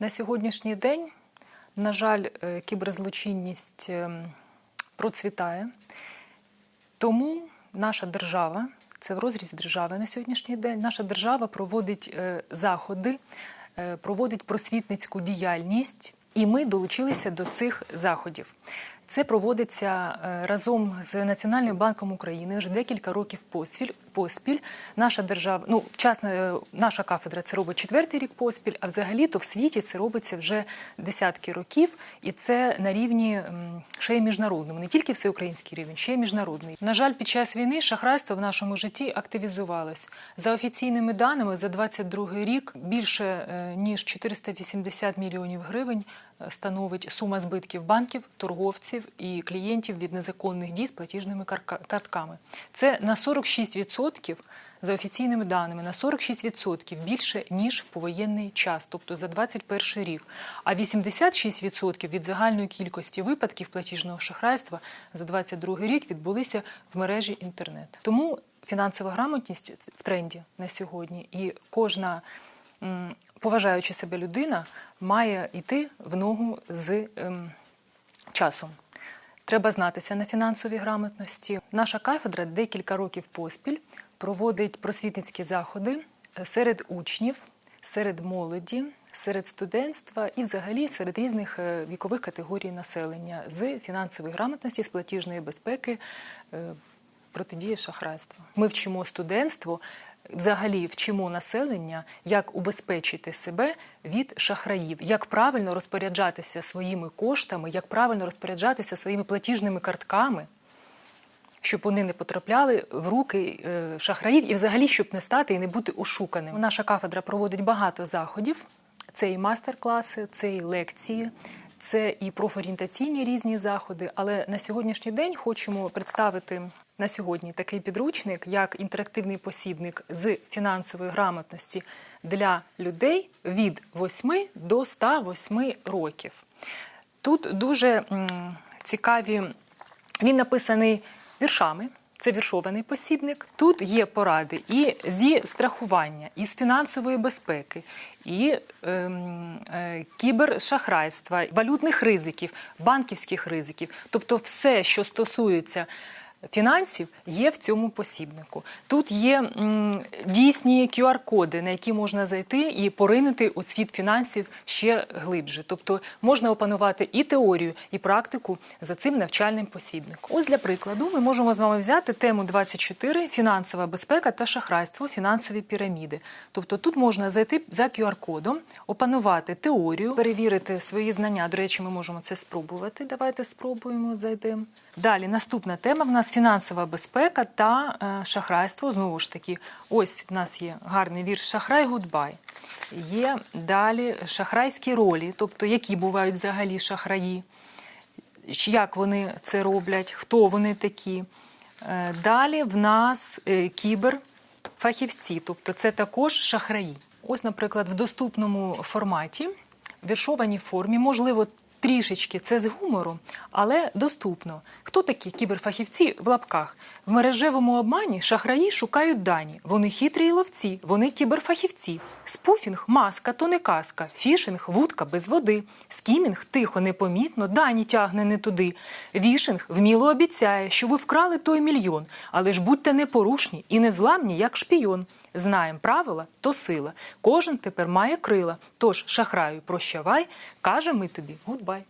На сьогоднішній день, на жаль, е, кіберзлочинність ем, процвітає. Тому наша держава, це в розрізі держави на сьогоднішній день, наша держава проводить е, заходи, е, проводить просвітницьку діяльність, і ми долучилися до цих заходів. Це проводиться е, разом з Національним банком України вже декілька років поспіль. Поспіль наша держава, ну вчасно, е, наша кафедра це робить четвертий рік поспіль, а взагалі то в світі це робиться вже десятки років, і це на рівні ще й міжнародному, не тільки всеукраїнський рівень, ще й міжнародний. На жаль, під час війни шахрайство в нашому житті активізувалось. За офіційними даними, за 22 рік більше е, ніж 480 мільйонів гривень становить сума збитків банків, торговців і клієнтів від незаконних дій з платіжними картками. Це на 46% за офіційними даними, на 46% більше ніж в повоєнний час, тобто за 21 рік. А 86% від загальної кількості випадків платіжного шахрайства за 22 рік відбулися в мережі інтернет. Тому фінансова грамотність в тренді на сьогодні, і кожна м, поважаюча себе людина має йти в ногу з ем, часом. Треба знатися на фінансовій грамотності. Наша кафедра декілька років поспіль проводить просвітницькі заходи е, серед учнів, серед молоді, серед студентства і взагалі серед різних е, вікових категорій населення з фінансової грамотності, з платіжної безпеки, протидії шахрайства. Ми вчимо студентство. Взагалі вчимо населення, як убезпечити себе від шахраїв, як правильно розпоряджатися своїми коштами, як правильно розпоряджатися своїми платіжними картками, щоб вони не потрапляли в руки е, шахраїв і взагалі щоб не стати і не бути ошуканим. Наша кафедра проводить багато заходів. Це і мастер-класи, це і лекції, це і профорієнтаційні різні заходи. Але на сьогоднішній день хочемо представити на сьогодні такий підручник, як інтерактивний посібник з фінансової грамотності для людей від 8 до 108 років. Тут дуже цікаві. Він написаний віршами. Це віршований посібник. Тут є поради і зі страхування, і з фінансової безпеки, і ем, е, кібершахрайства, валютних ризиків, банківських ризиків. Тобто, все, що стосується фінансів, є в цьому посібнику. Тут є дійсні QR-коди, на які можна зайти і поринути у світ фінансів ще глибше. Тобто можна опанувати і теорію, і практику за цим навчальним посібником. Ось для прикладу, ми можемо з вами взяти тему 24 фінансова безпека та шахрайство, фінансові піраміди. Тобто тут можна зайти за QR-кодом, опанувати теорію, перевірити свої знання. До речі, ми можемо це спробувати. Давайте спробуємо зайдемо. Далі наступна тема в нас фінансова безпека та е, шахрайство. Знову ж таки, ось в нас є гарний вірш Шахрай гудбай. Є далі шахрайські ролі, тобто які бувають взагалі шахраї, як вони це роблять, хто вони такі. Е, Далі в нас е, кіберфахівці, тобто це також шахраї. Ось, наприклад, в доступному форматі, віршованій формі, можливо, трішечки це з гумору, але доступно. Хто такі кіберфахівці в лапках? В мережевому обмані шахраї шукають дані. Вони хитрі й ловці, вони кіберфахівці. Спуфінг маска, то не казка, фішинг вудка без води. Скімінг тихо, непомітно, дані тягне не туди. Вішинг вміло обіцяє, що ви вкрали той мільйон, але ж будьте непорушні і незламні, як шпійон. Знаєм правила, то сила. Кожен тепер має крила. Тож шахраю, прощавай, каже ми тобі гудбай.